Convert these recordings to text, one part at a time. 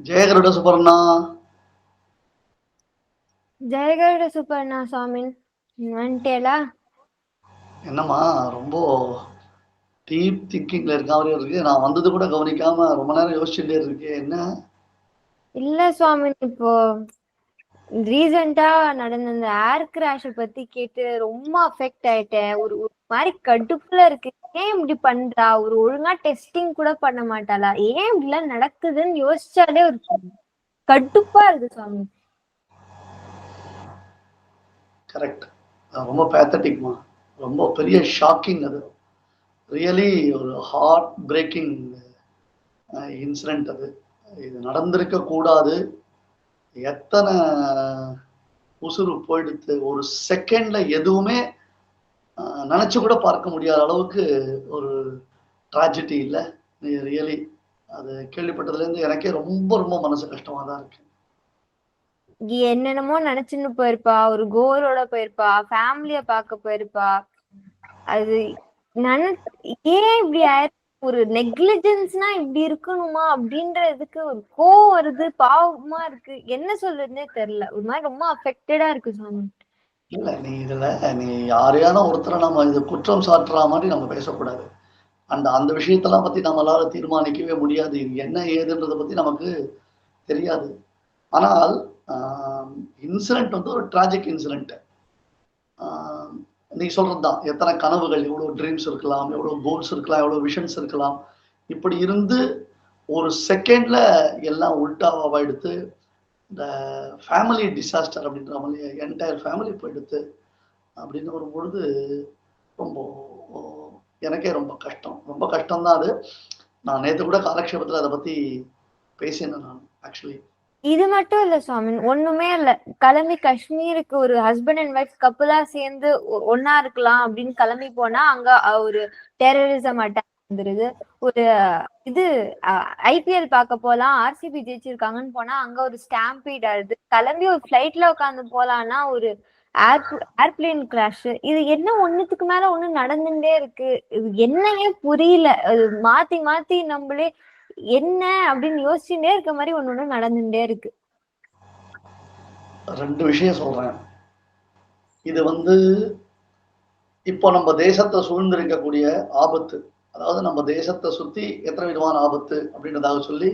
ஜெயகருட சுபர்ணா ஜெயகருட சுப்பண்ணா சுவாமின் வந்துட்டேலா என்னம்மா ரொம்ப டீப் திங்கிங்ல இருக்க மாதிரி இருக்கு. நான் வந்தது கூட கவனிக்காம ரொம்ப நேரம் யோசிச்சுட்டே இருக்கேன் என்ன? இல்ல சுவாமின் இப்போ ரீசெண்டா நடந்த இந்த ஏர் கிராஷ பத்தி கேட்டு ரொம்ப அஃபெக்ட் ஆயிட்டேன். ஒரு ஒரு மாதிரி கடுப்புல இருக்கு. ஏன் இப்படி பண்றா? ஒரு ஒழுங்கா டெஸ்டிங் கூட பண்ண மாட்டாளா? ஏன் இப்படி எல்லாம் நடக்குதுன்னு யோசிச்சாலே ஒரு கடுப்பா இருக்கு சுவாமி கரெக்ட் ரொம்ப பேத்தட்டிக்மா ரொம்ப பெரிய ஷாக்கிங் அது. ரியலி ஒரு ஹார்ட் பிரேக்கிங் இன்சிடென்ட் அது. இது நடந்திருக்க கூடாது. எத்தனை உசுறு போயிடுத்து ஒரு செகண்ட்ல எதுவுமே நினைச்சு கூட பார்க்க முடியாத அளவுக்கு ஒரு ட்ராஜடி இல்லை. ரியலி அது கேள்விப்பட்டதுலேருந்து எனக்கே ரொம்ப ரொம்ப மனசு கஷ்டமாக தான் இருக்கு. என்னென்னமோ நினைச்சுன்னு போயிருப்பா ஒரு கோலோட போயிருப்பா ஃபேமிலிய பார்க்க போயிருப்பா. அது ஏன் இப்படி ஒரு நெக்லிஜென்ஸ்னா இப்படி இருக்கணுமா அப்படின்றதுக்கு ஒரு கோவம் வருது பாவமா இருக்கு. என்ன சொல்றதுன்னே தெரியல. ஒரு மாதிரி ரொம்ப அஃபெக்டடா இருக்கு சாமி. இல்ல நீ இதுல நீ யாரையான ஒருத்தரை நம்ம இது குற்றம் சாட்டுற மாதிரி நம்ம பேசக்கூடாது. அந்த அந்த விஷயத்தெல்லாம் பத்தி நம்மளால தீர்மானிக்கவே முடியாது. இது என்ன ஏதுன்றதை பத்தி நமக்கு தெரியாது. ஆனால் இன்சிடென்ட் வந்து ஒரு டிராஜிக் இன்சிடென்ட் நீ சொல்றதுதான். எத்தனை கனவுகள் எவ்வளவு ட்ரீம்ஸ் இருக்கலாம் எவ்வளவு கோல்ஸ் இருக்கலாம் எவ்வளவு விஷன்ஸ் இருக்கலாம். இப்படி இருந்து ஒரு செகண்ட்ல எல்லாம் உல்டாவா எடுத்து இந்த ஃபேமிலி டிசாஸ்டர் அப்படின்ற மாதிரி என்டையர் ஃபேமிலி போயிடுது அப்படின்னு ஒரு பொழுது ரொம்ப எனக்கே ரொம்ப கஷ்டம். ரொம்ப கஷ்டம் தான் அது. நான் நேற்று கூட காலக்ஷேபத்தில் அதை பற்றி பேசினேன் நான் ஆக்சுவலி இது மட்டும் இல்ல சுவாமி ஒண்ணுமே இல்ல. கிளம்பி காஷ்மீருக்கு ஒரு ஹஸ்பண்ட் அண்ட் ஒய்ஃப் கப்புலா சேர்ந்து ஒன்னா இருக்கலாம் அப்படின்னு கிளம்பி போனா அங்க ஒரு டெரரிசம் அட்டாக் வந்துருது. ஒரு இது ஐபிஎல் பார்க்க போலாம். ஆர்சிபி ஜெயிச்சிருக்காங்கன்னு போனா அங்க ஒரு ஸ்டாம்பீட் ஆகுது. கிளம்பி ஒரு ஃபிளைட்ல உட்காந்து போலான்னா ஒரு ஏர்பிளேன் கிராஷ். இது என்ன ஒண்ணுத்துக்கு மேல ஒண்ணு நடந்துட்டே இருக்கு. இது என்னன்னே புரியல. அது மாத்தி மாத்தி நம்மளே என்ன அப்படின்னு யோசிச்சுட்டே இருக்க மாதிரி ஒண்ணு ஒண்ணு நடந்துட்டே இருக்கு. ரெண்டு விஷயம் சொல்றேன். இது வந்து இப்போ நம்ம தேசத்தை சூழ்ந்திருக்கக்கூடிய ஆபத்து. அதாவது நம்ம தேசத்தை சுத்தி எத்தனை விதமான ஆபத்து அப்படின்றதாக சொல்லி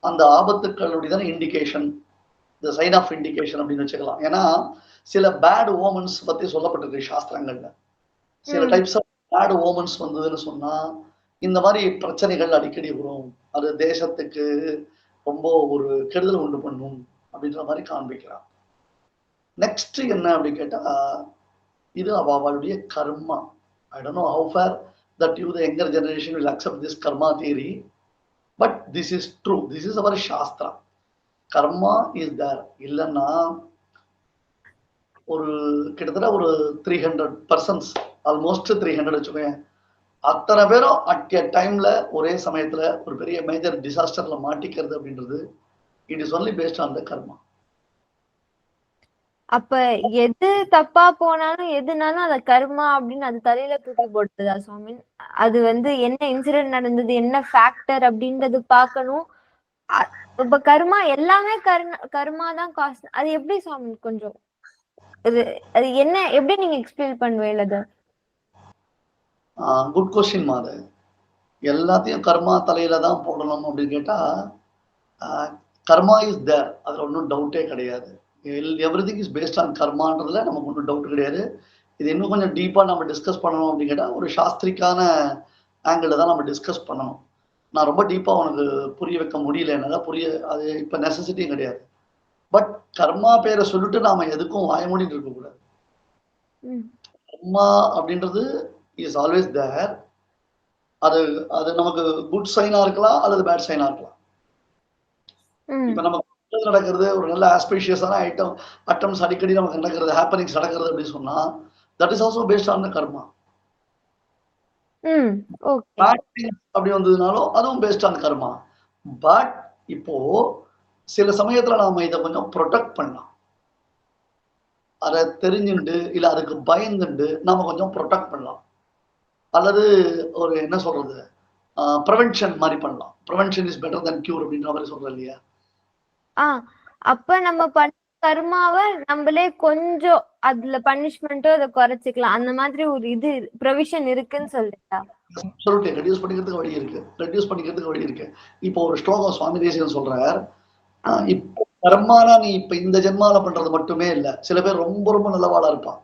அந்த ஆபத்துக்களுடைய இண்டிகேஷன் இந்த சைன் ஆஃப் இண்டிகேஷன் அப்படின்னு வச்சுக்கலாம். ஏன்னா சில பேட் ஓமன்ஸ் பத்தி சொல்லப்பட்டிருக்கு சாஸ்திரங்கள்ல. சில. டைப்ஸ் ஆஃப் பேட் ஓமன்ஸ் வந்ததுன்னு சொன்னா இந்த மாதிரி பிரச்சனைகள் அடிக்கடி வரும். அது தேசத்துக்கு ரொம்ப ஒரு கெடுதல் உண்டு பண்ணும் அப்படின்ற மாதிரி காண்பிக்கிறான் நெக்ஸ்ட் என்ன அப்படின்னு கேட்டா இது அவ அவளுடைய கர்மா. I don't know how far that you the younger generation will accept this karma theory but this is true this is our shastra karma is there இல்லைன்னா ஒரு கிட்டத்தட்ட ஒரு three hundred persons almost three hundred வச்சுக்கோங்க அத்தனை பேரும் at a டைம்ல ஒரே சமயத்துல ஒரு பெரிய மேஜர் டிசாஸ்டர்ல மாட்டிக்கிறது அப்படின்றது it is only based on the karma அப்ப எது தப்பா போனாலும் எதுனாலும் அத கர்மா அப்படின்னு அது தலையில தூக்கி போட்டுதா சுவாமி? அது வந்து என்ன இன்சிடென்ட் நடந்தது என்ன ஃபேக்டர் அப்படின்றது பார்க்கணும். இப்ப கர்மா எல்லாமே கர்ண கர்மா தான் காசு அது எப்படி சுவாமி கொஞ்சம்? இது அது என்ன எப்படி நீங்க எக்ஸ்பிளைன் பண்ணுவீங்க அது குட் கொஸ்டின் மாது எல்லாத்தையும் கர்மா தலையில தான் போடணும் அப்படின்னு கேட்டா கர்மா இஸ் தேர் அதுல ஒன்றும் டவுட்டே கிடையாது. Everything is based on கர்மான்றதுல நமக்கு ஒன்றும் டவுட் கிடையாது. இது இன்னும் கொஞ்சம் டீப்பா நம்ம டிஸ்கஸ் பண்ணணும் அப்படின்னு கேட்டா ஒரு சாஸ்திரிக்கான ஆங்கிள் தான் நம்ம டிஸ்கஸ் பண்ணணும். நான் ரொம்ப டீப்பா உனக்கு புரிய வைக்க முடியல என்னால புரிய அது இப்ப நெசசிட்டியும் கிடையாது. பட் கர்மா பேரை சொல்லிட்டு நாம எதுக்கும் வாய மூடிட்டு இருக்க கூடாது. ம். கர்மா அப்படின்றது இஸ் ஆல்வேஸ் தேர் அது அது நமக்கு குட் சைனா இருக்கலாம் அல்லது பேட் சைனா இருக்கலாம். இப்ப நமக்கு நல்லது நடக்கிறது? ஒரு நல்ல ஆஸ்பீஷியஸான ஐட்டம் அட்டம்ஸ் அடிக்கடி நமக்கு நடக்கிறது ஹேப்பனிங்ஸ் நடக்கிறது அப்படின்னு சொன்னா that is also based on karma அப்படி வந்ததுனாலும் அதுவும் பேஸ்ட் ஆன் கர்மா பட் இப்போ சில சமயத்துல நாம இதை கொஞ்சம் ப்ரொடெக்ட் பண்ணலாம். அதை தெரிஞ்சுண்டு இல்ல அதுக்கு பயந்துண்டு நாம கொஞ்சம் ப்ரொடெக்ட் பண்ணலாம். அல்லது ஒரு என்ன சொல்றது? ப்ரிவென்ஷன் மாதிரி பண்ணலாம். Prevention is better than cure அப்படின்ற மாதிரி சொல்றேன் இல்லையா? ஆ அப்ப நம்ம பண்ண கர்மாவை நம்மளே கொஞ்சம் அதுல பனிஷ்மெண்ட்டோ அதை குறைச்சிக்கலாம். அந்த மாதிரி ஒரு இது ப்ரொவிஷன் இருக்குன்னு சொல்றீங்களா? சொல்லிட்டு ரெடியூஸ் பண்ணிக்கிறதுக்கு வழி இருக்கு. ரெடியூஸ் பண்ணிக்கிறதுக்கு வழி இருக்கு. இப்போ ஒரு ஸ்லோகம் சுவாமி தேசிகன் சொல்றார். இப்போ கர்மானா நீ இப்ப இந்த ஜென்மால பண்றது மட்டுமே இல்ல. சில பேர் ரொம்ப ரொம்ப நல்லவாளா இருப்பான்.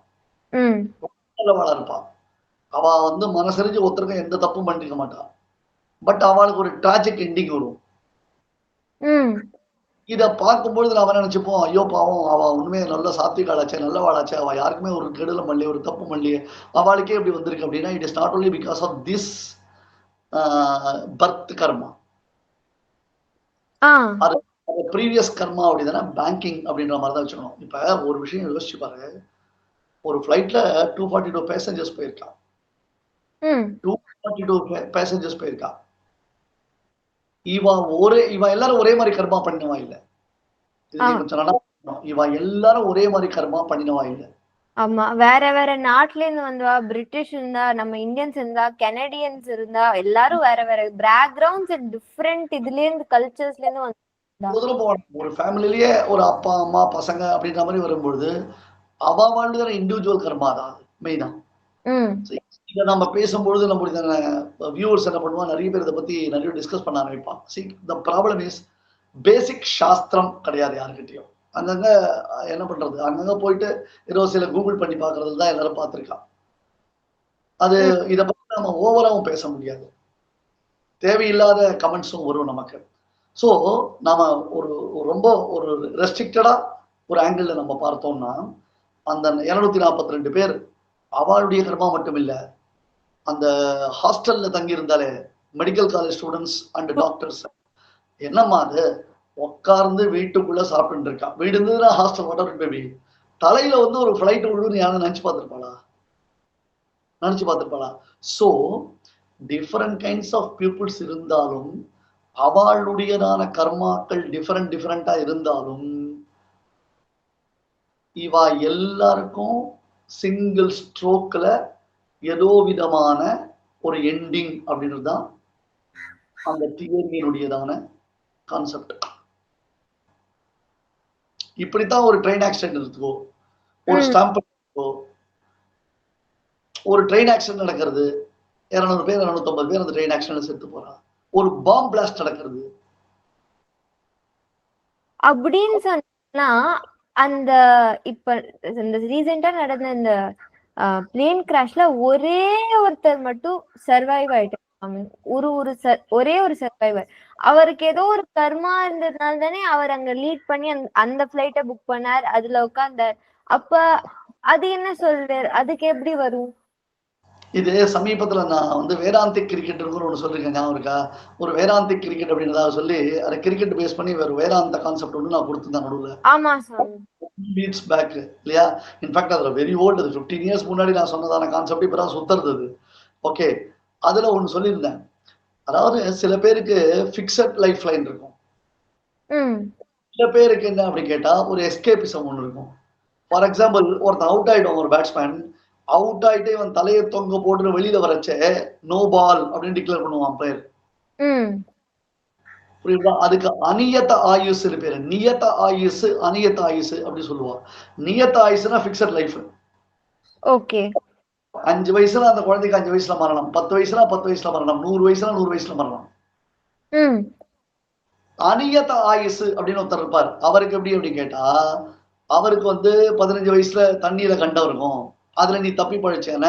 நல்லவாளா இருப்பான். அவ வந்து மனசறிஞ்சு ஒருத்தருக்கும் எந்த தப்பும் பண்ணிருக்க மாட்டா. பட் அவளுக்கு ஒரு ட்ராஜிக் எண்டிங் வரும். இத பார்க்கும்பொழுது நாம நினைச்சுப்போம்? ஐயோ பாவம் அவ உண்மையை நல்ல சாத்விகாளாச்சே நல்லவாளாச்சே அவ யாருக்குமே ஒரு கெடுதல் பண்ணலையே ஒரு தப்பு பண்ணலையே அவளுக்கே இப்படி வந்திருக்கு அப்படின்னா it is not only because of this birth karma ah. Previous karma அப்படிதானே பேங்கிங் அப்படின்ற மாதிரி தான் வச்சுக்கணும். இப்ப ஒரு விஷயம் யோசிச்சு பாரு. ஒரு ஃபிளைட்ல டூ ஃபார்ட்டி டூ பேசஞ்சர்ஸ் போயிருக்கா. ம். டூ ஃபார்ட்டி டூ பேசஞ்சர்ஸ் போயிருக்கா. இவ ஒரே இவ எல்லாரும் ஒரே மாதிரி கர்மா பண்ணினவா இல்ல. இவ எல்லாரும் ஒரே மாதிரி கர்மா பண்ணினவா இல்ல? ஆமா. வேற வேற நாட்டுல இருந்து வந்தவா பிரிட்டிஷ் இருந்தா நம்ம இந்தியன்ஸ் இருந்தா கெனடியன்ஸ் இருந்தா எல்லாரும் வேற வேற பேக்ரவுண்ட்ஸ் டிஃப்ரெண்ட் இதுல இருந்து கல்ச்சர்ஸ்ல இருந்து முதல்ல போகணும் ஒரு ஃபேமிலிலேயே ஒரு அப்பா அம்மா பசங்க அப்படின்ற மாதிரி வரும்பொழுது அவ வாழ்ந்துற இண்டிவிஜுவல் கர்மா தான் மெயினா இதை நம்ம பேசும்பொழுது நம்மளுடைய வியூவர்ஸ் என்ன பண்ணுவாங்க நிறைய பேர் இதை பத்தி நிறைய டிஸ்கஸ் பண்ண ஆரம்பிப்பான் see the problem is basic சாஸ்திரம் கிடையாது யாருக்கிட்டையும். அங்கங்க என்ன பண்றது? அங்கங்க போயிட்டு ஏதோ சில கூகுள் பண்ணி பார்க்கறது தான் எல்லாரும் பார்த்திருக்கான் அது இதை பத்தி நம்ம ஓவராவும் பேச முடியாது. தேவையில்லாத கமெண்ட்ஸும் வரும் நமக்கு. ஸோ நாம ஒரு ஒரு ரொம்ப ஒரு ரெஸ்ட்ரிக்டடா ஒரு ஆங்கிள் நம்ம பார்த்தோம்னா அந்த இருநூத்தி நாற்பத்தி ரெண்டு பேர் அவளுடைய கர்மா மட்டும் இல்ல அந்த ஹாஸ்டல்ல தங்கி இருந்தாலே medical college students and doctors என்னம்மா அது? உட்கார்ந்து வீட்டுக்குள்ள சாப்பிட்டு இருக்கான். வீடு இருந்ததுன்னா ஹாஸ்டல் வாட்டர் பேபி தலையில வந்து ஒரு ஃபிளைட் விழுன்னு யாரும் நினைச்சு பார்த்துருப்பாளா? நினைச்சு பார்த்துருப்பாளா? So different kinds of peoples இருந்தாலும் அவளுடையதான கர்மாக்கள் டிஃப்ரெண்ட் டிஃப்ரெண்டா இருந்தாலும் இவா எல்லாருக்கும் சிங்கிள் ஸ்ட்ரோக்ல ஏதோ விதமான ஒரு எண்டிங் அப்படின்றது தான் அந்த தியரியினுடையதான கான்செப்ட் இப்படித்தான் ஒரு ட்ரெயின் ஆக்சிடென்ட் எடுத்துக்கோ ஒரு. ஸ்டாம்ப் ஒரு ட்ரெயின் ஆக்சிடென்ட் நடக்கிறது இருநூறு பேர் இருநூத்தம்பது பேர் அந்த ட்ரெயின் ஆக்சிடென்ட்ல செத்து போறான் ஒரு பாம் பிளாஸ்ட் நடக்கிறது. அப்படின்னு சொன்னா அந்த இப்ப இந்த ரீசெண்டா நடந்த இந்த பிளேன் கிராஷ்ல ஒரே ஒருத்தர் மட்டும் சர்வைவ் ஆயிட்டார் ஒரு ஒரு ஒரே ஒரு சர்வைவர் அவருக்கு ஏதோ ஒரு கர்மா இருந்ததுனால தானே அவர் அங்க லீட் பண்ணி அந்த- அந்த பிளைட்ட புக் பண்ணார். அதுல உட்காந்தார் அப்ப அது என்ன சொல்றாரு? அதுக்கு எப்படி வரும்? இது சமீபத்துல நான் வந்து வேதாந்திக் கிரிக்கெட்னு ஒன்று சொல்லியிருக்கேன் ஞாபகம் இருக்கா? ஒரு வேதாந்திக் கிரிக்கெட் அப்படின்றதா சொல்லி அதை கிரிக்கெட் பேஸ் பண்ணி வேற வேதாந்த கான்செப்ட் ஒன்று நான் கொடுத்துருந்தேன் நடுவில். பீட்ஸ் பேக் இல்லையா? இன்ஃபேக்ட் அதுல வெரி ஓல்டு அது ஃபிஃப்டீன் இயர்ஸ் முன்னாடி நான் சொன்னதான கான்செப்ட் இப்போ தான் சுத்துறது அது. ஓகே அதுல ஒன்று சொல்லியிருந்தேன். அதாவது சில பேருக்கு ஃபிக்ஸட் லைஃப் லைன் இருக்கும். சில பேருக்கு என்ன அப்படி கேட்டா ஒரு எஸ்கேபிசம் ஒன்று இருக்கும். ஃபார் எக்ஸாம்பிள் ஒருத்தன் அவுட் ஆயிடும் ஒரு பேட்ஸ்மேன் அவுட் ஆயிட்டு இவன் தலையை தொங்க போட்டு வெளியில வரச்சே நோ பால் அப்படின்னு டிக்ளேர் பண்ணுவான் ம். புரியுதா? அதுக்கு அநியத்த ஆயுஸ் பேரு. நியத்த ஆயுஸ் அநியத்த ஆயுஸ் அப்படி சொல்லுவான். நியத்த ஆயுஸ்னா ஃபிக்ஸட் லைஃப் ஓகே. அஞ்சு வயசுல அந்த குழந்தைக்கு அஞ்சு வயசுல மரணம். பத்து வயசுல பத்து வயசுல மரணம். நூறு வயசுல நூறு வயசுல மரணம். ம். அநியத்த ஆயுசு அப்படின்னு ஒருத்தர் இருப்பார். அவருக்கு எப்படி அப்படி கேட்டா அவருக்கு வந்து பதினஞ்சு வயசுல தண்ணியில கண்டம் இருக்கும் அதுல நீ தப்பி பழிச்சேன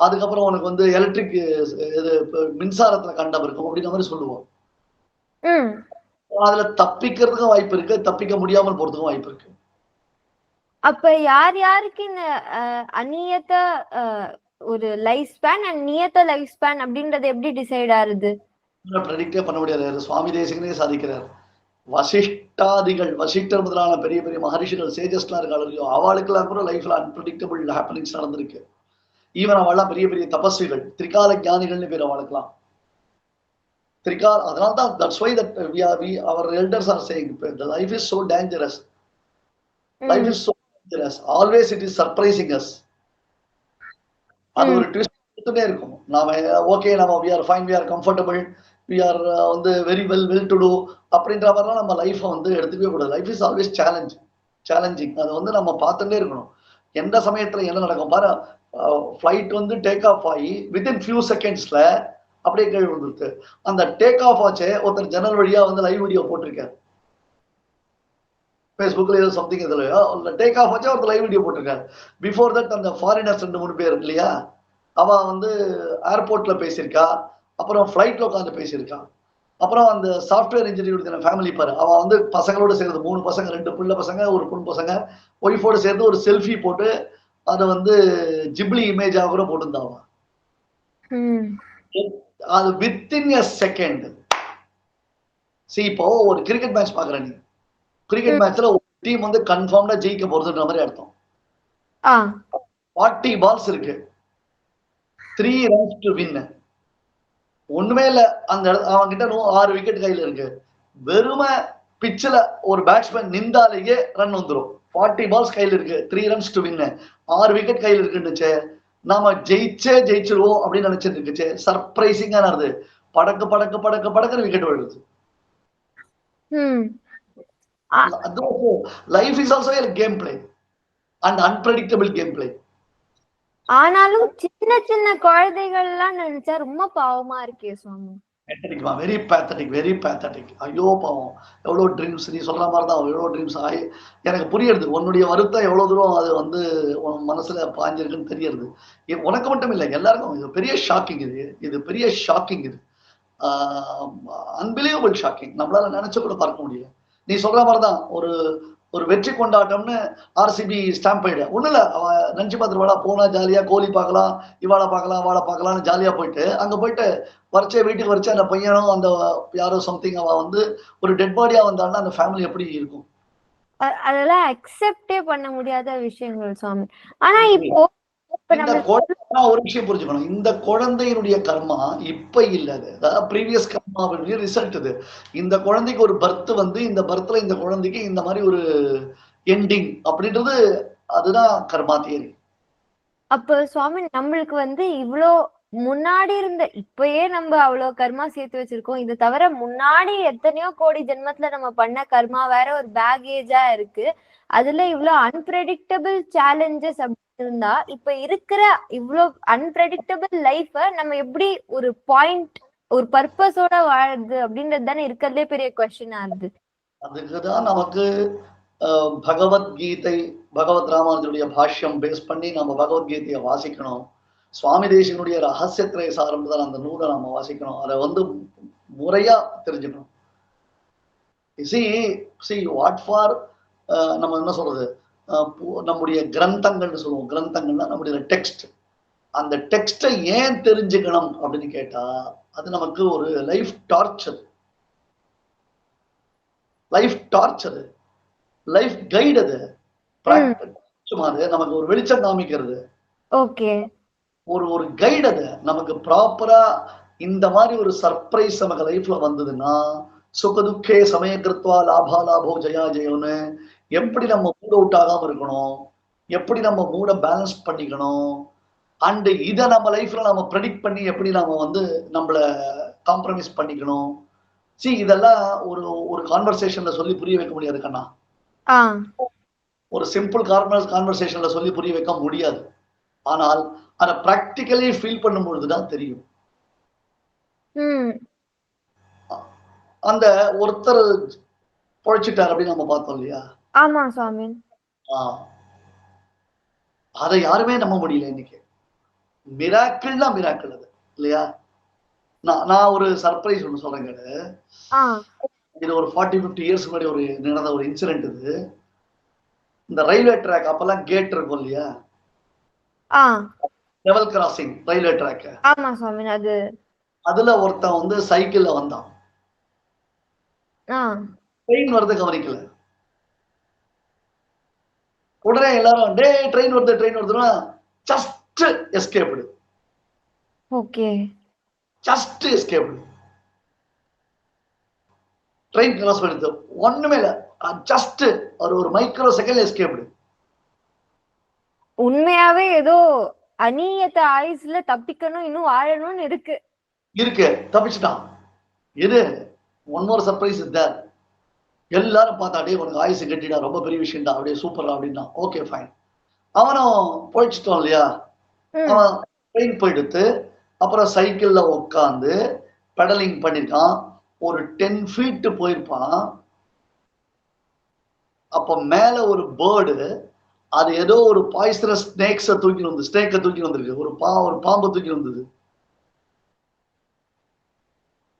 அதுக்கப்புறம் உனக்கு வந்து எலக்ட்ரிக் இது மின்சாரத்துல கண்டம் இருக்கும் அப்படின்ற மாதிரி சொல்லுவோம். அதுல தப்பிக்கிறதுக்கும் வாய்ப்பு இருக்கு தப்பிக்க முடியாமல் போறதுக்கும் வாய்ப்பு இருக்கு. அப்ப யார் யாருக்கு இந்த அநியத்த ஒரு லைஃப் ஸ்பேன் அண்ட் நியத்த லைஃப் ஸ்பேன் அப்படின்றது எப்படி டிசைட் ஆகுது ப்ரெடிக்டே பண்ண முடியாது. சுவாமி தேசிகனே சாதிக்கிறார். வசிஷ்டாதிகள் வசிஷ்டர் முதலான பெரிய பெரிய மகரிஷிகள் சேஜஸ்லாம் இருக்காளோ அவளுக்கெல்லாம் கூட லைஃப்ல அன்பிரடிக்டபிள் ஹேப்பனிங்ஸ் நடந்திருக்கு. ஈவன் அவள்லாம் பெரிய பெரிய தபஸ்விகள் திரிகால ஞானிகள்னு பேர் அவளுக்கெல்லாம். திரிகால் அதனால தான் that's why that we are we our elders are saying the life is so dangerous life is so dangerous always it is surprising as அது ஒரு ட்விஸ்ட் கொடுத்துட்டே இருக்கும். நாம ஓகே நம்ம we are fine we are comfortable we are வந்து very well well to do அப்படின்ற மாதிரிலாம் நம்ம லைஃப்பை வந்து எடுத்துக்கவே கூடாது. Life is always challenge challenging அதை வந்து நம்ம பார்த்துட்டே இருக்கணும். எந்த சமயத்துல என்ன நடக்கும்? பாரு ஃப்ளைட் வந்து டேக் ஆஃப் ஆகி வித்தின் ஃபியூ செகண்ட்ஸ்ல அப்படியே கேள்வி வந்துருக்கு அந்த டேக் ஆஃப் ஆச்சே ஒருத்தர் ஜன்னல் வழியா வந்து லைவ் வீடியோ போட்டிருக்காரு. ஃபேஸ்புக்கில் ஏதோ சம்திங் இல்லை டேக் ஆஃப் ஆச்சே ஒருத்தர் லைவ் வீடியோ போட்டிருக்காரு. பிஃபோர் தட் அந்த ஃபாரினர்ஸ் ரெண்டு மூணு பேர் இல்லையா? அவள் வந்து ஏர்போர்ட்டில் பேசியிருக்கா. அப்புறம் ஃப்ளைட்டில் உட்காந்து பேசியிருக்கா. அப்புறம் அந்த சாஃப்ட்வேர் இன்ஜினியர் ஃபேமிலி பாரு. அவ வந்து பசங்களோட சேர்ந்து மூணு பசங்க ரெண்டு பிள்ளை பசங்க ஒரு பொண்ணு பசங்க ஒய்ஃபோட சேர்ந்து ஒரு செல்ஃபி போட்டு அதை வந்து ஜிப்ளி இமேஜாக கூட போட்டிருந்தா அவ. ம். அது வித்தின் எ செகண்ட் சி இப்போ ஒரு கிரிக்கெட் மேட்ச் பாக்குற நீ. கிரிக்கெட் மேட்ச்ல ஒரு டீம் வந்து கன்ஃபார்ம்டா ஜெயிக்க போறதுன்ற மாதிரி அர்த்தம். ஃபார்ட்டி பால்ஸ் இருக்கு. த்ரீ ரன்ஸ் டு வின் ஒண்ணுமே இல்ல. அந்த அவன் கிட்ட ஆறு விக்கெட் கையில இருக்கு. வெறுமை பிச்சில் ஒரு பேட்ஸ்மேன் நின்றாலேயே ரன் வந்துரும். ஃபார்ட்டி பால்ஸ் கையில இருக்கு. த்ரீ ரன்ஸ் டு வின் ஆறு விக்கெட் கையில இருக்குன்னுச்சே. நாம ஜெயிச்சே ஜெயிச்சிருவோம் அப்படின்னு நினைச்சிட்டு இருக்குச்சே. சர்ப்ரைசிங்கா நடது படக்கு படக்கு படக்கு படக்குன்னு விக்கெட் விழுது life is also game play and unpredictable game play ஆனாலும் சின்ன சின்ன குழந்தைகள் எல்லாம் நினைச்சா ரொம்ப பாவமா இருக்கே சுவாமி. பேத்தட்டிக்மா வெரி பேத்தட்டிக் வெரி பேத்தட்டிக் ஐயோ பாவம். எவ்வளோ ட்ரீம்ஸ் நீ சொல்ற மாதிரி தான் எவ்வளோ ட்ரீம்ஸ் ஆகி எனக்கு புரியுது. உன்னுடைய வருத்தம் எவ்வளோ தூரம் அது வந்து உன் மனசுல பாஞ்சிருக்குன்னு தெரியறது. உனக்கு மட்டும் இல்லை எல்லாருக்கும். இது பெரிய ஷாக்கிங் இது. இது பெரிய ஷாக்கிங் இது. அன்பிலீவபிள் ஷாக்கிங் நம்மளால நினைச்சு கூட பார்க்க முடியல. நீ சொல்ற மாதிரி தான் ஒரு ஒரு வெற்றி கொண்டாட்டம்னு ஆர்சிபி ஸ்டாம்பைடு ஒண்ணும் இல்ல அவ நினைச்சு பார்த்துருவாடா போனா ஜாலியா கோலி பார்க்கலாம் இவாளை பார்க்கலாம் வாழை பார்க்கலாம்னு ஜாலியா போயிட்டு அங்க போயிட்டு வரைச்சே வீட்டுக்கு வரைச்சே அந்த பையனும் அந்த யாரோ சம்திங் அவ வந்து ஒரு டெட் பாடியா வந்தான்னா அந்த ஃபேமிலி எப்படி இருக்கும்? அதெல்லாம் அக்செப்டே பண்ண முடியாத விஷயங்கள் சுவாமி. ஆனா இப்ப இந்த குழந்தை ஒரு விஷயம் புரிஞ்சுக்கணும். இந்த குழந்தையினுடைய கர்மா இப்ப இல்ல அது அதாவது ப்ரீவியஸ் கர்மா ரிசல்ட் இது. இந்த குழந்தைக்கு ஒரு பர்த் வந்து இந்த பர்த்ல இந்த குழந்தைக்கு இந்த மாதிரி ஒரு எண்டிங் அப்படின்றது அதுதான் கர்மா தியரி அப்ப சுவாமி நம்மளுக்கு வந்து இவ்ளோ முன்னாடி இருந்த இப்பயே நம்ம அவ்வளவு கர்மா சேர்த்து வச்சிருக்கோம். இது தவிர முன்னாடி எத்தனையோ கோடி ஜென்மத்துல நம்ம பண்ண கர்மா வேற ஒரு பேகேஜா இருக்கு. அதுல இவ்ளோ அன்பிரடிக்டபிள் சேலஞ்சஸ் அப்படி இருந்தா இப்ப இருக்கிற இவ்வளவு அன்பிரடிக்டபிள் லைஃப நம்ம எப்படி ஒரு பாயிண்ட் ஒரு பர்பஸோட வாழுது அப்படின்றது தானே இருக்கிறதுலே பெரிய கொஸ்டினா இருக்கு அதுக்குதான் நமக்கு பகவத்கீதை பகவத் ராமானுஜருடைய பாஷ்யம் பேஸ் பண்ணி நம்ம பகவத்கீதையை வாசிக்கணும். சுவாமி தேசியனுடைய ரகசியத்திரை சார்ந்துதான் அந்த நூலை நம்ம வாசிக்கணும். அதை வந்து முறையா தெரிஞ்சுக்கணும். சி சி வாட் ஃபார் நம்ம என்ன சொல்றது? நம்முடைய கிரந்தங்கள்னு சொல்லுவோம். கிரந்தங்கள்னா நம்முடைய டெக்ஸ்ட் அந்த டெக்ஸ்டை ஏன் தெரிஞ்சுக்கணும் அப்படின்னு கேட்டா அது நமக்கு ஒரு life torture life torture life guide அது. அது நமக்கு ஒரு வெளிச்சம் காமிக்கிறது. ஓகே ஒரு ஒரு கைடு அது. நமக்கு ப்ராப்பரா இந்த மாதிரி ஒரு சர்ப்ரைஸ் நமக்கு லைஃப்ல வந்ததுன்னா சுகதுக்கே சமயக்கிருத்வா லாபா லாபோ ஜெயா ஜெயம்னு எப்படி நம்ம மூட் அவுட் ஆகாம இருக்கணும்? எப்படி நம்ம மூட பேலன்ஸ் பண்ணிக்கணும்? அண்ட் இதை நம்ம லைஃப்ல நம்ம ப்ரெடிக்ட் பண்ணி எப்படி நம்ம வந்து நம்மள காம்ப்ரமைஸ் பண்ணிக்கணும்? சி இதெல்லாம் ஒரு ஒரு கான்வர்சேஷன்ல சொல்லி புரிய வைக்க முடியாது கண்ணா. ஒரு சிம்பிள் கார்னர் கான்வர்சேஷன்ல சொல்லி புரிய வைக்க முடியாது. ஆனால் அதை ப்ராக்டிக்கலி ஃபீல் பண்ணும்பொழுது தான் தெரியும் அந்த ஒருத்தர் பொழைச்சிட்டார் அப்படின்னு நம்ம பார்த்தோம் இல்லையா? ஆமா சுவாமி அதை யாருமே நம்ப முடியல இன்னைக்கு. மிராக்கிள்னா மிராக்கிள் அது. இல்லையா? நான் நான் ஒரு சர்ப்ரைஸ் ஒன்று சொல்றேன் இது ஒரு ஃபார்ட்டி ஃபிஃப்டி இயர்ஸ் முன்னாடி ஒரு நடந்த ஒரு இன்சிடென்ட் இது. இந்த ரயில்வே ட்ராக் அப்பெல்லாம் கேட் இருக்கும் இல்லையா? லெவல் கிராசிங் ரயில்வே ட்ராக் ஆமா சுவாமி அது. அதுல ஒருத்தன் வந்து சைக்கிள்ல வந்தான். ட்ரெயின் வரது கவனிக்கல. உடனே எல்லாரும் டே ட்ரெயின் வருது ட்ரெயின் வருதுன்னா just escaped okay. Just escaped train cross பண்ணிட்டு ஒண்ணுமே இல்ல. ஜஸ்ட் ஒரு ஒரு மைக்ரோ செகண்ட் எஸ்கேப்டு உண்மையாவே ஏதோ அநியத்த ஆயுஸ்ல தப்பிக்கணும் இன்னும் வாழணும்னு இருக்கு. இருக்கு தப்பிச்சுட்டான். இது ஒன் மோர் சர்ப்ரைஸ் தேர் எல்லாரும் பார்த்தா உனக்கு ஆயுசு கட்டிடா ரொம்ப பெரிய விஷயம்டா அப்படியே சூப்பரா அப்படின்னா ஓகே ஃபைன் அவனும் பொழிச்சிட்டோம் இல்லையா? அவன் ட்ரெயின் போயிடுத்து அப்புறம் சைக்கிள்ல உட்காந்து பெடலிங் பண்ணிருக்கான். ஒரு டென் ஃபீட் போயிருப்பான். அப்ப மேல ஒரு பேர்டு அது ஏதோ ஒரு பாய்சனஸ் ஸ்னேக்ஸ தூக்கி வந்து ஸ்னேக்கை தூக்கி வந்திருக்கு. ஒரு பா ஒரு பாம்பை தூக்கி வந்தது.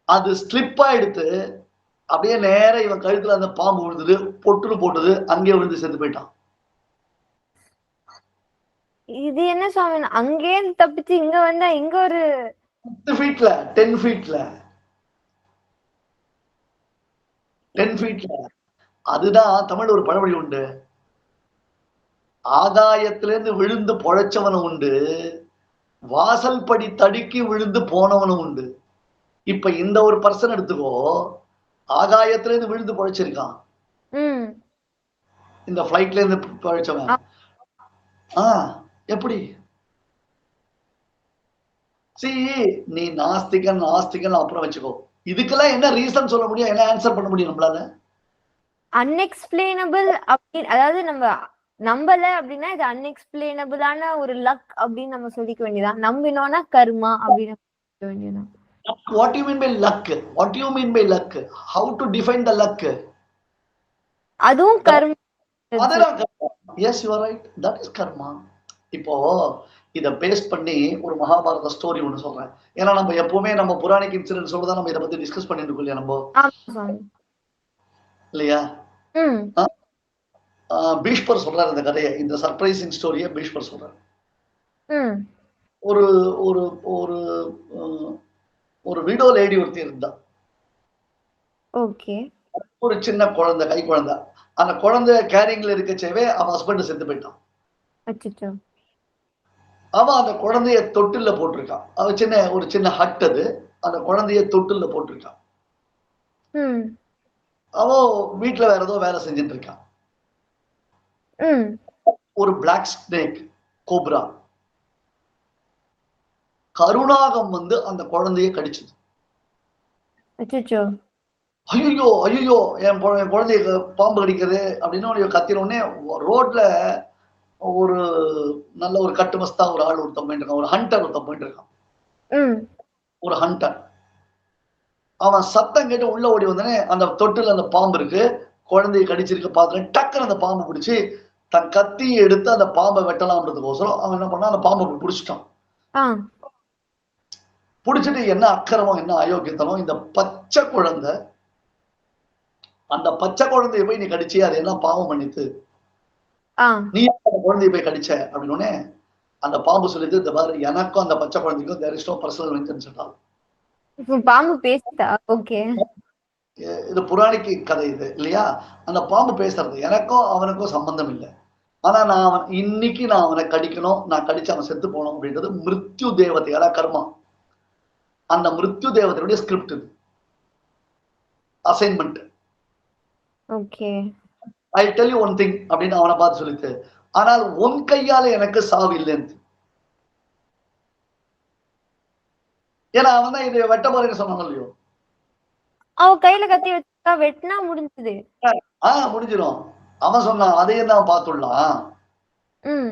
அது ஸ்லிப் ஆயிடுத்து அப்படியே நேரா இவன் கழுத்துல அந்த பாம்பு விழுந்தது பொட்டுன்னு போட்டது அங்கேயே விழுந்து செத்து போயிட்டான். இது என்ன சுவாமி அங்கேயே தப்பிச்சு இங்க வந்தா இங்க ஒரு பத்து ஃபீட்ல டென் ஃபீட்ல டென் ஃபீட்ல அதுதான் தமிழ் ஒரு பழமொழி உண்டு. ஆகாயத்திலிருந்து விழுந்து பொழைச்சவனும் உண்டு. வாசல் படி தடுக்கி விழுந்து போனவனும் உண்டு. இப்ப இந்த ஒரு பர்சன் எடுத்துக்கோ ஆகாயத்திலிருந்து விழுந்து பொழைச்சிருக்கான். இந்த ஃபிளைட்ல இருந்து பொழைச்சவன். ஆ எப்படி? சி நீ நாஸ்திகன் நாஸ்திகன் அப்புறம் வச்சுக்கோ. இதுக்கெல்லாம் என்ன ரீசன் சொல்ல முடியும்? என்ன ஆன்சர் பண்ண முடியும் நம்மளால? அன்எக்ஸ்பிளைனபிள் அப்படின்னு அதாவது நம்ம நம்பல அப்படின்னா இது அன்எக்ஸ்பிளைனபிளான ஒரு லக் அப்படின்னு நம்ம சொல்லிக்க வேண்டியதான் நம்பினோம்னா கர்மா அப்படின்னு சொல்லிக்க வேண்டியதான் what you mean by luck what you mean by luck how to define the luck அதுவும் கர்மா. Yes you right that is karma. இப்போ இத பேஸ் பண்ணி ஒரு மகாபாரத ஸ்டோரி ஒண்ணு சொல்றேன். ஏன்னா நம்ம எப்பவுமே நம்ம புராணிக் இன்சிடென்ட் சொல்றதா நம்ம இதை பத்தி டிஸ்கஸ் பண்ணிட்டு இருக்கோம் இல்லையா நம்ம? இல்லையா? பீஷ்மர் சொல்றாரு இந்த கதையை. இந்த சர்ப்ரைசிங் ஸ்டோரியை பீஷ்மர் சொல்றாரு. ஒரு ஒரு ஒரு ஒரு விடோ லேடி ஒருத்தி இருந்தா. ஓகே ஒரு சின்ன குழந்தை கை குழந்தை. அந்த குழந்தை கேரிங்ல இருக்கச்சேவே அவன் ஹஸ்பண்ட் செத்து போயிட்டான். அவன் அந்த குழந்தைய தொட்டில்ல போட்டிருக்கான். அவன் சின்ன ஒரு சின்ன ஹட் அது. அந்த குழந்தைய தொட்டில்ல போட்டிருக்கான். ம். அவன் வீட்டுல வேற ஏதோ வேலை செஞ்சுட்டு இருக்கான். ஒரு பிளாக் ஸ்னேக் கோப்ரா கருணாகம் வந்து அந்த குழந்தைய கடிச்சது. ஐயோ ஐயோ என் குழ- என் குழந்தைய பாம்பு கடிக்கிறது அப்படின்னு அவனுக்கு கத்தின உடனே ரோட்ல ஒரு நல்ல ஒரு கட்டுமஸ்தா ஒரு ஆள் ஒருத்தன் போயிட்டு இருக்கான். ஒரு ஹண்டர் ஒருத்தன் போயிட்டு இருக்கான். ஒரு ஹண்டர் அவன் சத்தம் கேட்டு உள்ள ஓடி வந்தனே அந்த தொட்டில் அந்த பாம்பு இருக்கு. குழந்தைய கடிச்சிருக்கு பார்த்துட்டு டக்குன்னு அந்த பாம்பை பிடிச்சி தன் கத்தியை எடுத்து அந்த பாம்பை வெட்டலாம்ன்றதுக்கோசரம் அவன் என்ன பண்ணான்? அந்த பாம்பை பிடிச்சிட்டான். பிடிச்சிட்டு என்ன அக்கிரமம் என்ன அயோக்கியத்தனம் இந்த பச்சை குழந்தை அந்த பச்சை குழந்தைய போய் நீ கடிச்சு அது என்ன பாவம் பண்ணித்து நீ அந்த குழந்தைய போய் கடிச்ச? அப்படின்னு உடனே அந்த பாம்பு சொல்லிட்டு இந்த பாரு எனக்கும் அந்த பச்சை குழந்தைக்கும் there is no personal vengeance பாம்பு பேசுதா? ஓகே. இது புராணிக்கு கதை இது இல்லையா? அந்த பாம்பு பேசுறது எனக்கும் அவனுக்கும் சம்பந்தம் இல்லை. ஆனா நான் அவன் இன்னைக்கு நான் அவனை கடிக்கணும் நான் கடிச்சு அவன் செத்து போகணும் அப்படின்றது மிருத்யு தேவதையால கர்மா. அந்த மிருத்யு தேவதையுடைய ஸ்கிரிப்ட் இது. Assignment okay I tell you one thing அப்படின்னு அவனை பார்த்து சொல்லிட்டு ஆனால் உன் கையால எனக்கு சாவு இல்லைன்னு ஏன்னா அவன் தான் இதை வெட்ட போறேன்னு சொன்னாங்க இல்லையோ? அவ கையில கத்தி வச்சா வெட்டினா முடிஞ்சது. ஆஹ் முடிஞ்சிடும் அவன் சொன்னான் அதையும் தான் பார்த்துடலாம்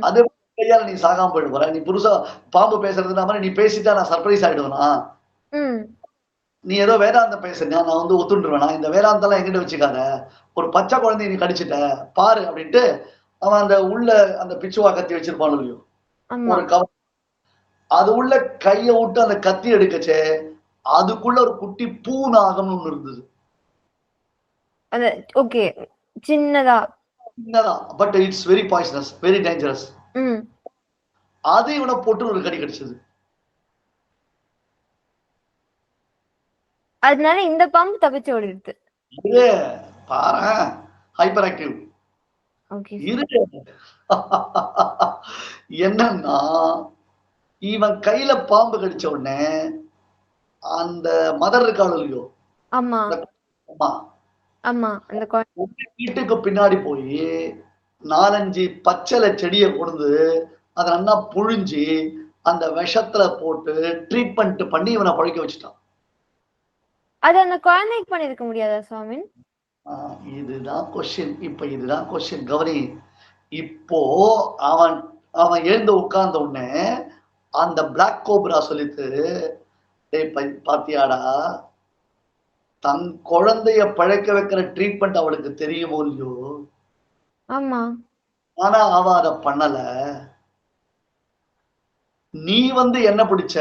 அது கையால நீ சாகாம போயிட போற. நீ புதுசா பாம்பு பேசுறதுனா மாதிரி நீ பேசிட்டா நான் சர்ப்ரைஸ் ஆயிடுவேனா? நீ ஏதோ வேதாந்தம் பேசுறியா? நான் வந்து ஒத்துண்டுருவேனா? இந்த வேதாந்தம்லாம் எங்கிட்ட வச்சுக்காத. ஒரு பச்சை குழந்தைய நீ கடிச்சிட்ட. பாரு அப்படின்ட்டு அவன் அந்த உள்ள அந்த பிச்சுவா கத்தி வச்சிருப்பான் இல்லையோ? ஒரு கவ அது உள்ள கைய விட்டு அந்த கத்தி எடுக்கச்சே அதுக்குள்ள ஒரு குட்டி பூநாகம்னு ஒண்ணு இருந்தது. ஓகே. சின்னதா. சின்னதான் but it's very poisonous very dangerous அது இவனை போட்டு ஒரு கடி கடிச்சது. அதனால இந்த பாம்பு தப்பிச்சு ஓடிடுது. இது பாரு ஹைப்பர் ஆக்டிவ் ஓகே இருக்கு என்னன்னா இவன் கையில பாம்பு கடிச்ச உடனே அந்த மதர் இருக்காள் இல்லையோ? ஆமா. ஆமா வீட்டுக்கு பின்னாடி போய் நாலஞ்சு பச்சளை செடியை கொண்டு அதை நல்லா புழிஞ்சு அந்த விஷத்துல போட்டு ட்ரீட்மெண்ட் பண்ணி இவனை பழக்க வச்சுட்டான். அது அந்த குழந்தைக்கு பண்ணிருக்க முடியாதா சுவாமி ஆஹ் இதுதான் கொஸ்டின் இப்ப இதுதான் கொஸ்டின் கவனி இப்போ அவன் அவன் எழுந்து உட்கார்ந்த உடனே அந்த பிளாக் கோப்ரா சொல்லிட்டு பாத்தியாடா தன் குழந்தைய பழைக்க வைக்கிற ட்ரீட்மெண்ட் அவளுக்கு தெரியுமோ இல்லையோ? ஆமா. ஆனா அவ அதை பண்ணல. நீ வந்து என்ன பிடிச்ச?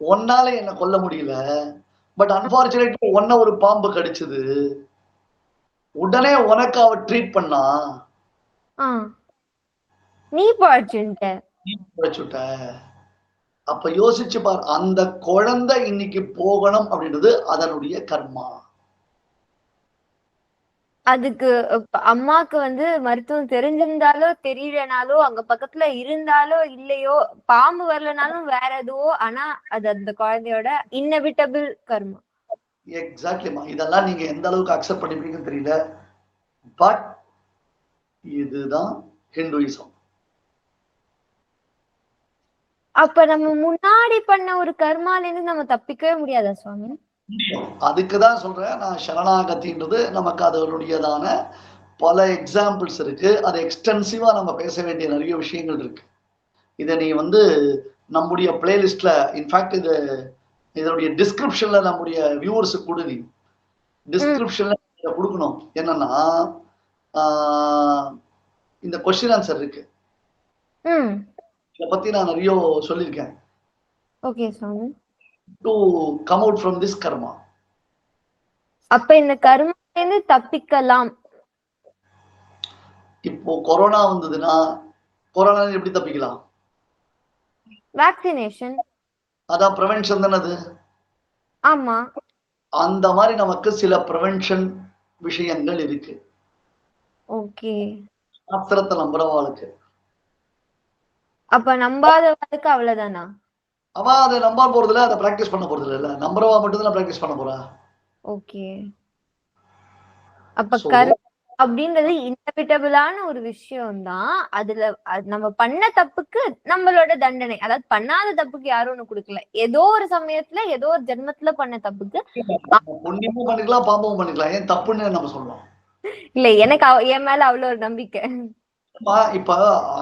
உன்னால என்ன கொல்ல முடியல. பட் அன்பார்ச்சுனேட்லி உன்ன ஒரு பாம்பு கடிச்சது. உடனே உனக்கு அவ ட்ரீட் பண்ணா. ஆ. நீ பழச்சுட்ட. நீ பிழைச்சுட்ட. அப்ப யோசிச்சு பார் அந்த குழந்தை இன்னைக்கு போகணும் அப்படின்றது அதனுடைய கர்மா. அதுக்கு அம்மாக்கு வந்து மருத்துவம் தெரிஞ்சிருந்தாலோ தெரியலனாலோ அங்க பக்கத்துல இருந்தாலோ இல்லையோ பாம்பு வரலனாலும் வேற எதுவோ ஆனா அது அந்த குழந்தையோட இன்னவிட்டபிள் கர்மா. எக்ஸாக்ட்லிமா இதெல்லாம் நீங்க எந்த அளவுக்கு அக்செப்ட் பண்ணிப்பீங்கன்னு தெரியல. பட் இதுதான் ஹிந்துயிசம் அப்ப நம்ம முன்னாடி பண்ண ஒரு கர்மால இருந்து நம்ம தப்பிக்கவே முடியாதா சுவாமி? அதுக்கு தான் சொல்றேன் நான் சரணாகதின்றது நமக்கு அதனுடையதான பல எக்ஸாம்பிள்ஸ் இருக்கு. அது எக்ஸ்டென்சிவா நம்ம பேச வேண்டிய நிறைய விஷயங்கள் இருக்கு. இதை நீ வந்து நம்முடைய பிளேலிஸ்ட்ல இன்ஃபேக்ட் இது இதனுடைய டிஸ்கிரிப்ஷன்ல நம்முடைய வியூவர்ஸுக்கு கொடு நீ. டிஸ்கிரிப்ஷன்ல கொடுக்கணும். என்னன்னா இந்த கொஸ்டின் ஆன்சர் இருக்கு. இதை பத்தி நான் நிறைய சொல்லியிருக்கேன். Okay Swami to come out from this karma அப்ப இந்த கர்மால இருந்து தப்பிக்கலாம். இப்போ கொரோனா வந்ததுன்னா கொரோனா எப்படி தப்பிக்கலாம்? வேக்சினேஷன் அதான் ப்ரிவென்ஷன் தானே அது? ஆமா. அந்த மாதிரி நமக்கு சில ப்ரிவென்ஷன் விஷயங்கள் இருக்கு. ஓகே. சாஸ்திரத்தை நம்புறவாளுக்கு அப்ப நம்பாதவனுக்கு அவ்வளவுதானா? அவ அதை நம்ப போறதுல அதை பிராக்டிஸ் பண்ண போறது இல்ல. நம்புறவா மட்டும் தான் பிராக்டிஸ் பண்ண போறா ஓகே அப்ப கர்ம அப்படின்றது இன்னபிட்டபிளான ஒரு விஷயம் தான் அதுல அது நம்ம பண்ண தப்புக்கு நம்மளோட தண்டனை. அதாவது பண்ணாத தப்புக்கு யாரும் ஒண்ணு கொடுக்கல. ஏதோ ஒரு சமயத்துல ஏதோ ஒரு ஜென்மத்துல பண்ண தப்புக்கு புண்ணியமும் பண்ணிக்கலாம் பாம்பமும் பண்ணிக்கலாம். ஏன் தப்புன்னு நம்ம சொல்லலாம் இல்ல எனக்கு என் மேல அவ்வளவு ஒரு நம்பிக்கை. இப்ப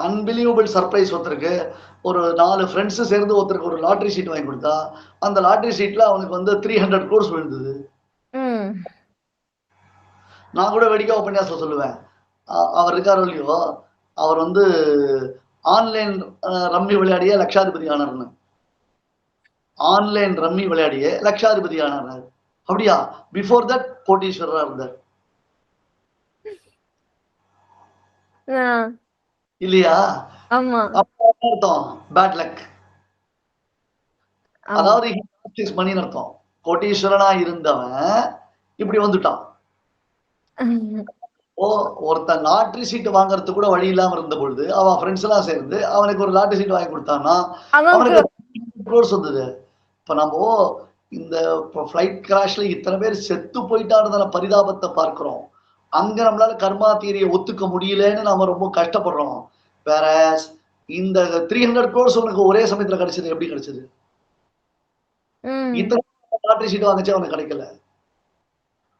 அன்பிலீவபிள் சர்ப்ரைஸ் ஒருத்தருக்கு. ஒரு நாலு ஃப்ரெண்ட்ஸ் சேர்ந்து ஒருத்தருக்கு ஒரு லாட்டரி சீட் வாங்கி கொடுத்தா அந்த லாட்டரி சீட்ல அவனுக்கு வந்து த்ரீ ஹண்ட்ரட் கோர்ஸ் விழுந்தது. நான் கூட வெடிக்கா உபன்யாசம் சொல்லுவேன். அவர் இருக்காரோ இல்லையோ அவர் வந்து ஆன்லைன் ரம்மி விளையாடிய லட்சாதிபதி ஆனார்னு. ஆன்லைன் ரம்மி விளையாடிய லட்சாதிபதி ஆனார் அப்படியா? பிஃபோர் தட் கோட்டீஸ்வரரா இருந்தார் ஆ, இல்லையா? ஆமா. அப்ப அர்த்தம்? Bad luck. அதாவது மணின்னு அர்த்தம். கோட்டீஸ்வரனா இருந்தவன் இப்படி வந்துட்டான். ஓ ஒருத்தன் லாட்டரி சீட் வாங்குறதுக்கு கூட வழி இல்லாம இருந்த பொழுது அவன் ஃப்ரெண்ட்ஸ் எல்லாம் சேர்ந்து அவனுக்கு ஒரு லாட்டரி சீட் வாங்கி கொடுத்தான்னா அவனுக்கு அவனுக்கு க்ரோர்ஸ் வந்தது. இப்ப நம்ம இந்த ஃபிளைட் கிராஷ்ல இத்தனை பேர் செத்து போயிட்டான்றதான பரிதாபத்தை பார்க்கிறோம். அங்க நம்மளால கர்மா தீரியை ஒத்துக்க முடியலன்னு நாம ரொம்ப கஷ்டப்படுறோம். வேற இந்த த்ரீ ஹண்ட்ரட் க்ரோர்ஸ் உனக்கு ஒரே சமயத்துல கிடைச்சது எப்படி கிடைச்சது? இத்தனை சீட் வாங்கிச்சு அவனுக்கு கிடைக்கல?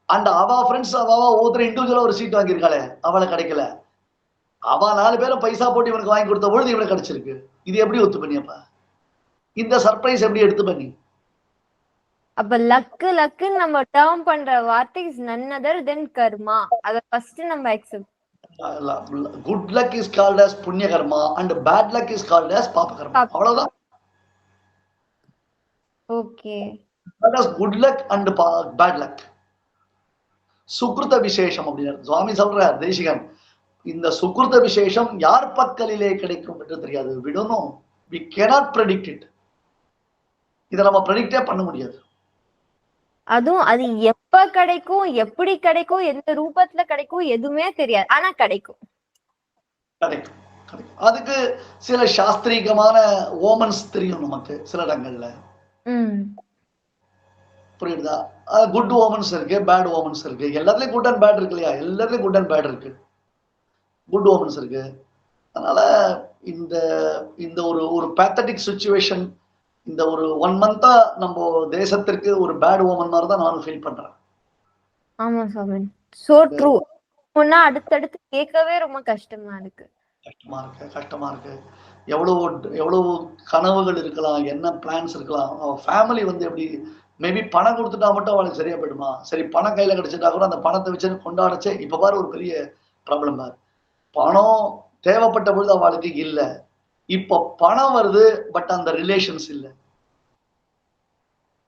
அண்ட் அவ ஃப்ரெண்ட்ஸ் அவ ஒவ்வொருத்தர் இண்டிவிஜுவலா ஒரு சீட் வாங்கியிருக்காளே அவளை கிடைக்கல. அவ நாலு பேரும் பைசா போட்டு இவனுக்கு வாங்கி கொடுத்த பொழுது இவனுக்கு கிடைச்சிருக்கு. இது எப்படி ஒத்து பண்ணியப்ப இந்த சர்ப்ரைஸ் எப்படி எடுத்து பண்ணி அப்ப லக்கு லக்குன்னு நம்ம டேர்ம் பண்ற வார்த்தை இஸ் நன் அதர் தென் கர்மா. அத ஃபர்ஸ்ட் நம்ம accept good luck is called as punya karma and bad luck is called as papa karma. அவ்வளவுதான். Okay good luck and bad luck சுக்ருத விசேஷம் அப்படின்னு சுவாமி சொல்றார் தேசிகன் இந்த சுக்ருத விசேஷம் யார் பக்கலிலே கிடைக்கும் என்று தெரியாது. விடணும் வி cannot predict it. இதை நம்ம ப்ரெடிக்டே பண்ண முடியாது. அதுவும் அது எப்ப கிடைக்கும் எப்படி கிடைக்கும் எந்த ரூபத்துல கிடைக்கும் எதுவுமே தெரியாது. ஆனா கிடைக்கும். கிடைக்கும். அதுக்கு சில சாஸ்திரீகமான ஓமன்ஸ் தெரியும் நமக்கு சில இடங்கள்ல. புரியுதா? குட் ஓமன்ஸ் இருக்கு பேட் ஓமன்ஸ் இருக்கு. எல்லாத்துலயும் குட் அண்ட் பேட் இருக்கு இல்லையா? எல்லாத்துலயும் குட் அண்ட் பேட் இருக்கு. குட் ஓமன்ஸ் இருக்கு. அதனால இந்த இந்த ஒரு ஒரு பேத்தட்டிக் சுச்சுவேஷன் இந்த ஒரு ஒன் மந்தா நம்ம தேசத்திற்கு ஒரு பேட் ஓமன் மாதிரி தான் நானும் ஃபீல் பண்றேன். ஆமா சாமி. சோ ட்ரூ ஒன்னா அடுத்தடுத்து கேட்கவே ரொம்ப கஷ்டமா இருக்கு. கஷ்டமா இருக்கு கஷ்டமா இருக்கு. எவ்வளவு எவ்வளவு கனவுகள் இருக்கலாம் என்ன பிளான்ஸ் இருக்கலாம். ஃபேமிலி வந்து எப்படி மேபி பணம் கொடுத்துட்டா மட்டும் அவளுக்கு சரியா போயிடுமா? சரி பணம் கையில கிடைச்சிட்டா கூட அந்த பணத்தை வச்சு கொண்டாடச்சே இப்ப பாரு ஒரு பெரிய ப்ராப்ளம் பாரு. பணம் தேவைப்பட்ட பொழுது அவளுக்கு இல்ல. இப்ப பணம் வருது பட் அந்த ரிலேஷன்ஸ் இல்ல.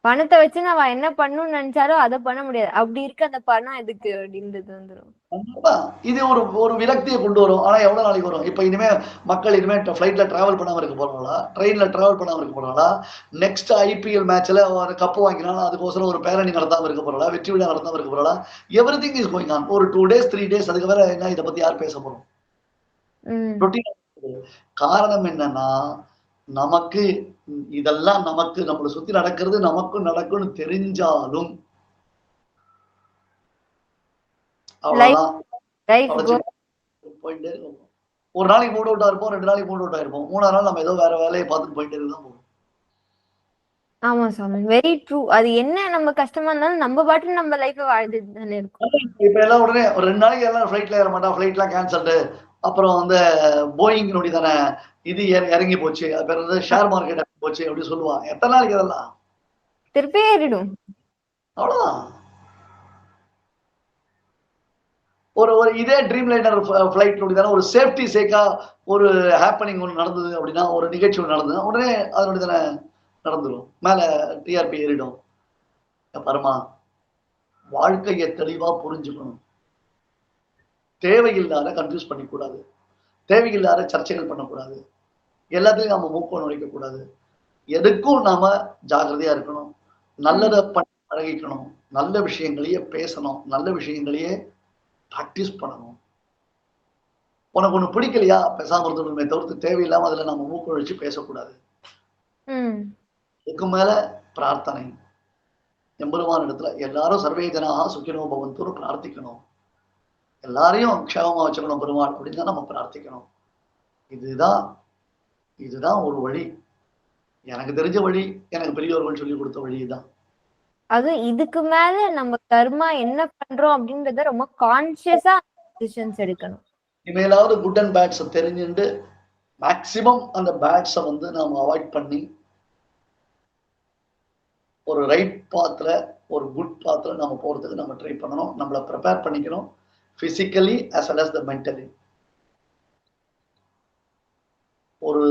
பணத்தை வச்சு நம்ம என்ன பண்ணணும்னு நினைச்சாலும் அதை பண்ண முடியாது. அப்படி இருக்கு அந்த பணம் எதுக்கு அப்படின்றது வந்துரும். அதான். இது ஒரு ஒரு விரக்தியை கொண்டு வரும். ஆனா எவ்வளவு நாளைக்கு வரும்? இப்ப இனிமே மக்கள் இனிமே ஃபிளைட்ல டிராவல் பண்ணாம இருக்க போறாங்களா? ட்ரெயின்ல டிராவல் பண்ணாம இருக்க போறாங்களா? நெக்ஸ்ட் ஐபிஎல் மேட்ச்ல ஒரு கப்பு வாங்கினாலும் அதுக்கோசரம் ஒரு பேரணி நடத்தாம இருக்க போறாளா? வெற்றி விழா நடத்தாம இருக்க போறாளா? Everything is going on ஒரு டூ டேஸ் த்ரீ டேஸ் அதுக்கு வேற என்ன? இதை பத்தி யார் பேச போறோம்? ரொட்டீன் காரணம் என்னன்னா நமக்கு இதெல்லாம் நமக்கு நம்மளை சுத்தி நடக்கிறது நமக்கும் நடக்கும்னு தெரிஞ்சாலும் போயிட்டே இருக்கும். ஒரு நாளைக்கு மூட் அவுட்டா இருப்போம் ரெண்டு நாளைக்கு மூட் அவுட்டா இருப்போம். மூணாவது நாள் நம்ம ஏதோ வேற வேலையை பார்த்துட்டு போயிட்டே தான் போவோம் ஆமா சாமி வெரி ட்ரூ அது என்ன நம்ம கஷ்டமா இருந்தாலும் நம்ம பாட்டு நம்ம லைஃப வாழ்ந்துட்டு தானே இருக்கோம். இப்ப எல்லாம் உடனே ஒரு ரெண்டு நாளைக்கு எல்லாம் ஃபிளைட்ல ஏற மாட்டா ஃபிளைட்லாம் கேன்சல்டு அப்புறம் வந்து போயிங் நொடி தானே இது இற- இறங்கி போச்சு? அது பேர் வந்து ஷேர் மார்க்கெட் இறங்கி போச்சு அப்படி சொல்லுவான் எத்தனை நாளைக்கு அதெல்லாம் திருப்பி ஏறிடும். அவ்வளவுதான். ஒரு ஒரு இதே ட்ரீம் லைனர் ஃபிளைட் நொடி தானே ஒரு சேஃப்டி சேக்கா ஒரு ஹேப்பனிங் ஒன்று நடந்தது அப்படின்னா ஒரு நிகழ்ச்சி ஒன்று நடந்ததுன்னா உடனே அதனுடைய தானே நடந்துரும். மேல டிஆர்பி ஏறிடும். பரமா வாழ்க்கையை தெளிவா புரிஞ்சுக்கணும். தேவையில்லாத கன்ஃபியூஸ் பண்ணிக்கூடாது. தேவையில்லாத சர்ச்சைகள் பண்ணக்கூடாது. எல்லாத்தையும் நாம மூக்கம் நுழைக்க கூடாது. எதுக்கும் நாம ஜாக்கிரதையா இருக்கணும். நல்லதை பண்ண பழகிக்கணும். நல்ல விஷயங்களையே பேசணும். நல்ல விஷயங்களையே ப்ராக்டிஸ் பண்ணணும். உனக்கு ஒண்ணு பிடிக்கலையா? பேசாம இருந்துடணுமே தவிர்த்து தேவையில்லாம அதுல நம்ம மூக்கம் நுழைச்சு பேசக்கூடாது. இதுக்கு மேல பிரார்த்தனை. எம்பெருமான் இடத்துல எல்லாரும் சர்வே ஜனாக சுக்கினோ பவந்தூர் பிரார்த்திக்கணும். எல்லாரையும் க்ஷேமமா வச்சுக்கணும் பெருமாள் அப்படின்னு தான் நம்ம பிரார்த்திக்கணும். இதுதான் இதுதான் ஒரு வழி. எனக்கு தெரிஞ்ச வழி எனக்கு பெரியவர்கள் சொல்லி கொடுத்த வழி தான் அது இதுக்கு மேல நம்ம கர்மா என்ன பண்றோம் அப்படின்றத ரொம்ப கான்சியஸா டிசிஷன்ஸ் எடுக்கணும். இனிமேலாவது குட் அண்ட் பேட்ஸை தெரிஞ்சுட்டு மேக்சிமம் அந்த பேட்ஸை வந்து நாம் அவாய்ட் பண்ணி ஒரு ரைட் பாத்துல ஒரு குட் பாத்துல நம்ம போறதுக்கு நம்ம ட்ரை பண்ணணும் நம்மளை ப்ரிப்பேர் பண்ணிக்கணும். Physically as well as the mentally ஒரு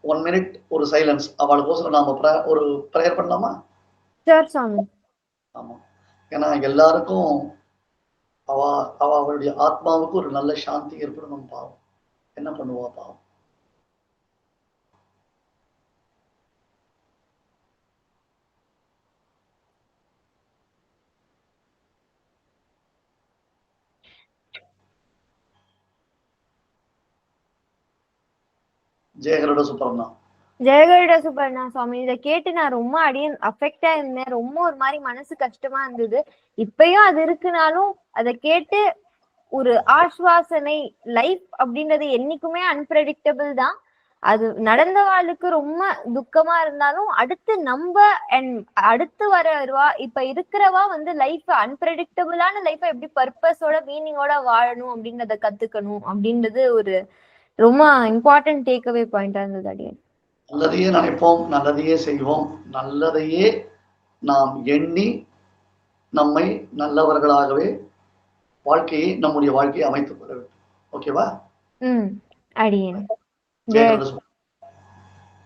ஒன் மினிட் ஒரு சைலன்ஸ் அவளுக்கோசரம் நாம ஒரு ப்ரேயர் பண்ணலாமா? ஆமா. ஏன்னா எல்லாருக்கும் அவ அவ அவளுடைய ஆத்மாவுக்கு ஒரு நல்ல சாந்தி ஏற்படணும் பாவம். என்ன பண்ணுவா பாவம்? ஜெயகரோட சுப்பரம்னா ஜெயகருட சுப்பர்ணா சுவாமி. இதை கேட்டு நான் ரொம்ப அடியன் அஃபெக்டா இருந்தேன். ரொம்ப ஒரு மாதிரி மனசு கஷ்டமா இருந்தது. இப்பயும் அது இருக்குனாலும் அதை கேட்டு ஒரு ஆஸ்வாசனை லைஃப் அப்படின்றது என்னைக்குமே அன்பிரடிக்டபிள் தான். அது நடந்த வாழ்க்கு ரொம்ப துக்கமா இருந்தாலும் அடுத்து நம்ம அண்ட் அடுத்து வரவா இப்ப இருக்கிறவா வந்து லைஃப் அன்பிரடிக்டபிளான லைஃபை எப்படி பர்பஸோட மீனிங்கோட வாழணும் அப்படின்றத கத்துக்கணும் அப்படின்றது ஒரு ரொம்ப இம்பார்ட்டன்ட் டேக்அவே பாயிண்டா இருந்தது அடியன். நல்லதையே நினைப்போம் நல்லதையே செய்வோம். நல்லதையே நாம் எண்ணி நம்மை நல்லவர்களாகவே வாழ்க்கையை நம்முடைய வாழ்க்கையை அமைத்துக் கொள்ள வேண்டும். ஓகேவா? ம் அடியேன்.